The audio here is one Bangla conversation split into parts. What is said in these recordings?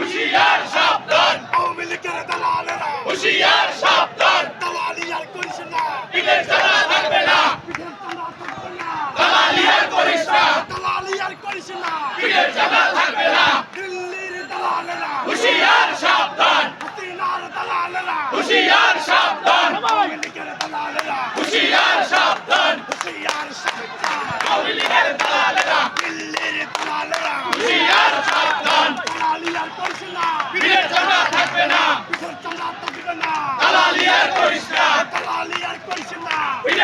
হুশিয়ার সাবধান। আওয়ামী লীগের দালালেরা। হুশিয়ার সাবধান। দালালি আর করিস না। পিঠের চালা থাকবে না। দালালি আর করিস না। দালালি আর করিস না। পিঠের চালা থাকবে না। দিল্লির দালালেরা। হুশিয়ার সাবধান হাসিনার দালালেরা হুশিয়ার সাবধান আওয়ামী লীগের দালালেরা হুশিয়ার সাবধান হুশিয়ার সাবধান আওয়ামী লীগের দালালেরা দিল্লির দালালেরা হুশিয়ার সাবধান দালালি আর করিস না পিঠের চালা থাকবে না পিঠের চামড়া থাকবে না দালালি আর করিস না দালালি আর করিস না পিঠের চালা থাকবে না দিল্লির দালালেরা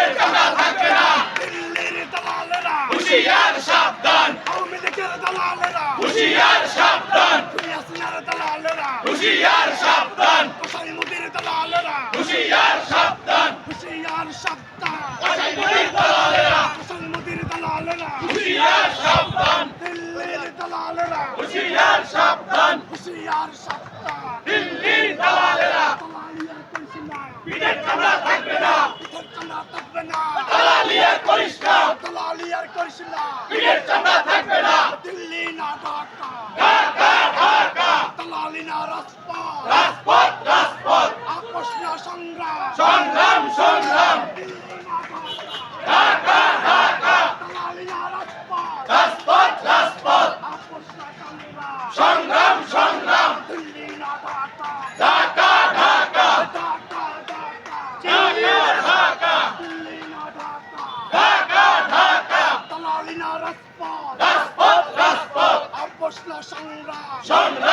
হুশিয়ার সাবধান। আওয়ামী লীগের দালালেরা হুশিয়ার সাবধান। হাসিনার দালালেরা হুশিয়ার সাবধান। কসাই মুদির দালালেরা হুশিয়ার সাবধান। হুশিয়ার সাবধান কসাই মুদির দালালেরা কসাই মুদির দালালেরা হুশিয়ার সাবধান দিল্লির দালালেরা। হুশিয়ার সাবধান। হুশিয়ার সাবধান দিল্লির দালালেরা দালালি আর করিস না পিঠের চামড়া থাকবে না পিঠের চামড়া থাকবে না দালালি আর করিস না দালালি আর করিস না। পিঠের চামড়া থাকবে না। দিল্লি না ঢাকা। ঢাকা ঢাকা। দালালি না রাজপথ। রাজপথ রাজপথ। আপোষ না সংগ্রাম। সংগ্রাম সংগ্রাম। ঢাকা। ঢাকা দালালি না রাজপথ। রাজপথ রাজপথ। আপোষ না সংগ্রাম না রাজপথ। রাজপথ রাজপথ। না সংগ্রাম। সংগ্রাম।